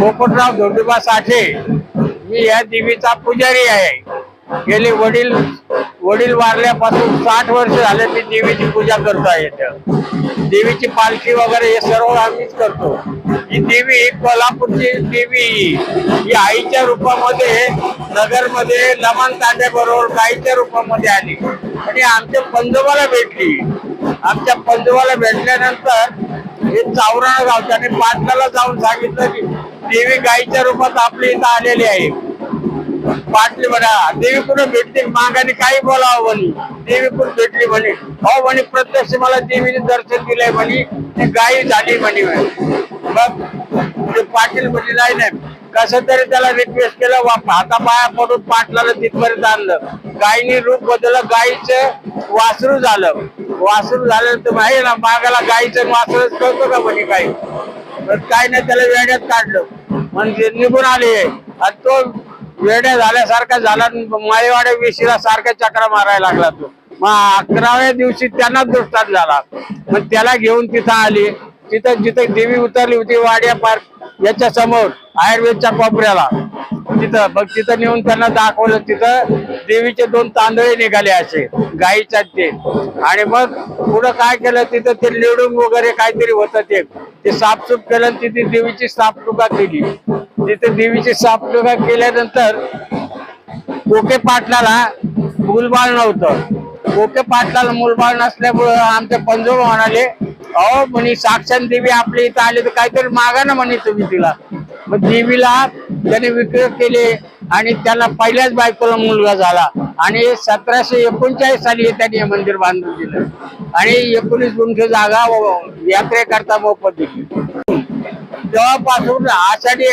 पोपटराव धोंडोबा साठे मी या देवीचा पुजारी आहे. गेले वडील वडील वारल्यापासून साठ वर्ष झाले मी देवीची पूजा करतो आहे देवीची पालखी वगैरे हे सर्व आम्हीच करतो. ही देवी कोल्हापूरची देवी ही. आईच्या रूपामध्ये नगरमध्ये लमन तांड्याबरोबर गाईच्या रूपामध्ये आली. आणि आमच्या पंजोबाला भेटली. आमच्या पंजोबाला भेटल्यानंतर हे चावराणा आणि पाटणाला जाऊन सांगितलं की देवी गाईच्या रूपात आपली इथं आलेली आहे. पाटली म्हणा देवी कुठं भेटते मागाने काही बोलावं म्हणे. देवी कुठं भेटली म्हणे. हो म्हणे प्रत्यक्ष मला देवीने दर्शन दिलंय म्हणे. ती गायी झाली म्हणे मग पाटील म्हणजे नाही नाही. कसं तरी त्याला रिक्वेस्ट केलं वा हाता पाया पडून पाटलाला तिथपर्यंत आणलं. गायीने रूप बदललं गायीचं वासरू झालं. वासरू झालं तर माहिती ना मागाला गायीचं वासरूच कळतो का म्हणे काही? तर काय नाही त्याला वेड्यात काढलं. म्हणजे निघून आले. आणि तो वेड्या झाल्यासारखा झाला आणि विशीला सारखा चक्रा मारायला लागला तो. मग अकराव्या दिवशी त्यांना दृष्टात झाला. मग त्याला घेऊन तिथं आली. तिथं जिथं देवी उतरली होती वाड्या पार्क याच्या समोर आयुर्वेदच्या कोपऱ्याला. तिथं. मग तिथं नेऊन त्यांना दाखवलं तिथं देवीचे दोन तांदळे निघाले असे गाईच्या ते. आणि मग पुढं काय केलं तिथं ते लिडून वगैरे काहीतरी होतं ते. ते साफसूफ केलं आणि तिथे देवीची साफसुका केली. तिथे देवीची साफसुका केल्यानंतर कोके पाटलाला मुलबाळ नव्हतं. कोके पाटलाला मुलबाळ नसल्यामुळं आमचे पंजोबा म्हणाले अहो म्हणे साक्षात देवी आपल्या इथं आली तर काहीतरी मागा ना म्हणे तुम्ही तिला. मग देवीला त्याने विक्रम केले आणि त्याला पहिल्याच बायकोला मुलगा झाला. आणि सतराशे एकोणचाळीस साली त्यांनी हे मंदिर बांधून दिलं. आणि एकोणीस गुंठ जागा यात्रेकरता मोफत दिली. तेव्हापासून आषाढी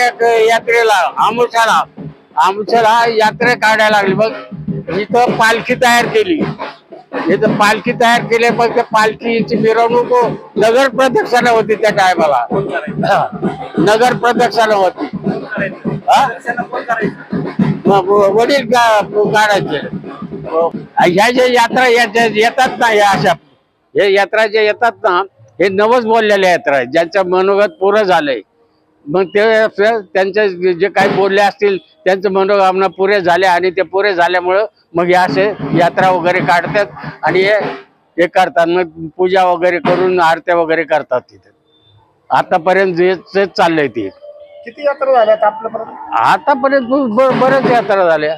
यात्रेला आमुषाला आमुषाला यात्रा काढायला लागली. मग इथं पालखी तयार केली. इथं पालखी तयार केली पण त्या पालखीची मिरवणूक नगर प्रदक्षिणा होती त्या टायमाला. नगर प्रदक्षिणा होती. वडील का- काढायचे? ह्या ज्या यात्रा या- ज्या येतात ना या अशा हे यात्रा ज्या येतात ना हे नवस बोललेल्या यात्रा आहेत ज्यांचं मनोगत पुरं झालंय. मग ते असं त्यांचे जे काही बोलले असतील त्यांचं मनोकामना पुरे झाले आणि ते पुरे झाल्यामुळं मग हे असे यात्रा वगैरे काढतात आणि हे हे करतात. मग पूजा वगैरे करून आरत्या वगैरे करतात तिथे. आतापर्यंत जे चाललंय ते. किती यात्रा झाल्यात आपल्यापर्यंत? आतापर्यंत ब- बऱ्याच यात्रा झाल्या.